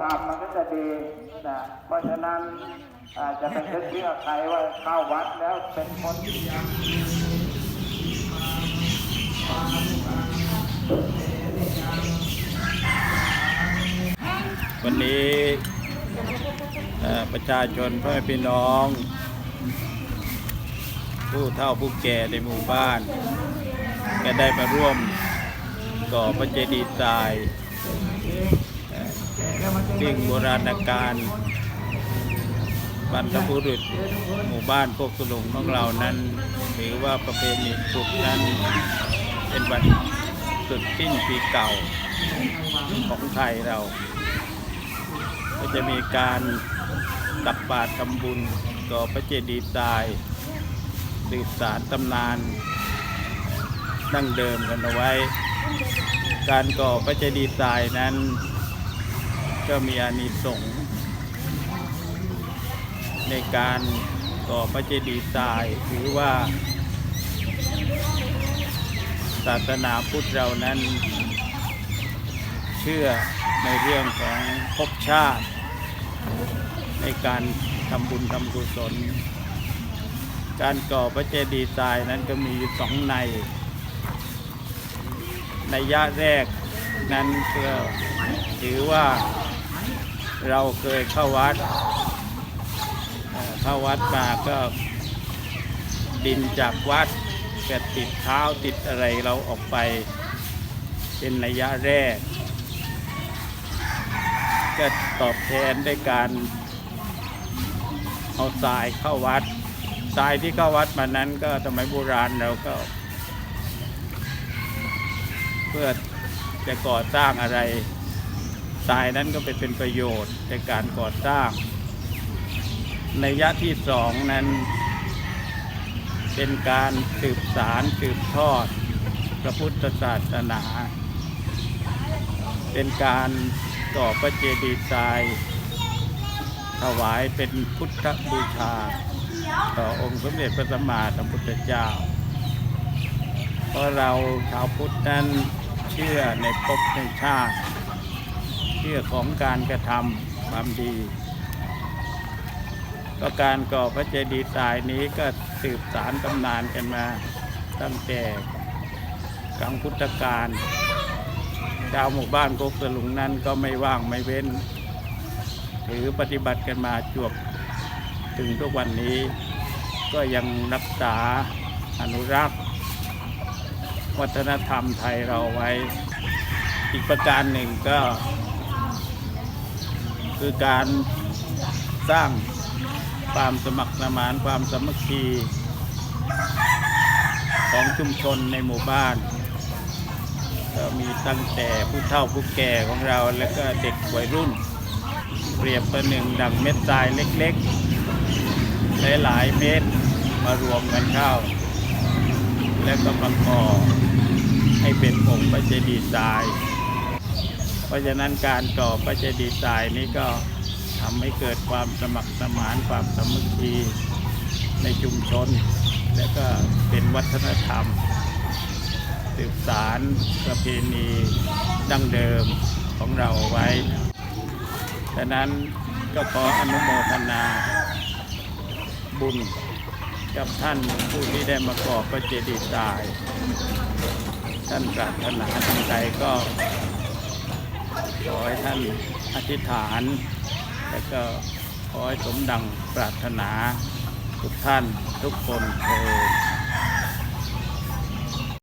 ทำมันก็จะดีนะเพราะฉะนั้นอาจจะเป็นเชื่อใครว่าเข้าวัดแล้วเป็นคนที่ยังวันนี้ประชาชนพ่อแม่พี่น้อง ผู้เฒ่าผู้แก่ในหมู่บ้าน ก็ได้มาร่วมก่อพระเจดีย์ทราย สิ่งโบราณการบรรพบุรุษหมู่บ้านโคกสลุงของเรานั้นถือว่าประเพณีสุดนั้น เป็นวันสุดสิ้นปีเก่าของไทยเรา ก็จะมีการตับบาตรทำบุญก่อพระเจดีย์ทรายสืบสารตำนานดั้งเดิมกันเอาไว้ การก่อพระเจดีย์ทรายนั้น ก็มีอานิสงส์ในการก่อพระเจดีย์ทรายถือว่า ศาสนาพุทธเรานั้น เชื่อในเรื่องของภพชาติ ในการทำบุญทำกุศล การก่อพระเจดีย์ทรายนั้นก็มีสองใน ในยะแรกนั้นก็ถือว่า เราเคยเข้าวัดเข้าวัดมาก็ดินจากวัดก็ติดเท้าติดอะไรเราออกไปเป็นระยะแรก ก็ตอบแทนด้วยการเอาทรายเข้าวัดทรายที่เข้าวัดมานั้นก็สมัยโบราณเราก็ เพื่อจะก่อสร้างอะไร ทรายนั้นก็ไปเป็นประโยชน์ในการก่อสร้าง ในยะที่สองนั้น เป็นการสืบสารสืบทอด พระพุทธศาสนา เป็นการก่อพระเจดีย์ทรายถวายเป็นพุทธบูชา ต่อองค์สมเด็จพระสัมมาสัมพุทธเจ้า เพราะเราชาวพุทธนั้นเชื่อในภพในชาติ ชื่อของการกระทำความดี ก็การก่อพระเจดีย์ทรายนี้ก็สืบสารตำนานกันมาตั้งแต่ครั้งพุทธกาลชาวหมู่บ้านโคกสลุงนั้นก็ไม่ว่างไม่เว้น ถือปฏิบัติกันมาจวบถึงทุกวันนี้ ก็ยังรักษาอนุรักษ์ วัฒนธรรมไทยเราไว้ อีกประการหนึ่งก็ คือการสร้างความสมัครสมานความสามัคคีของชุมชนในหมู่บ้าน ก็มีตั้งแต่ผู้เฒ่าผู้แก่ของเราแล้วก็เด็กวัยรุ่น เปรียบประหนึ่งดังเม็ดทรายเล็กๆ หลายๆเม็ดมารวมกันเข้า แล้วก็ประกอบให้เป็นองค์พระเจดีย์ทราย เพราะฉะนั้นการก่อพระเจดีย์ทรายนี้ก็ทำให้เกิดความสมัครสมานความสามัคคีในชุมชน และก็เป็นวัฒนธรรม สืบสารประเพณีดั้งเดิมของเราไว้ฉะนั้นก็ขออนุโมทนาบุญกับท่านผู้ที่ได้มาก่อพระเจดีย์ทราย ท่านปรารถนาทางใดก็ ขอให้ท่านอธิษฐาน และก็ขอให้สมดังปรารถนาทุกท่านทุกคนเออ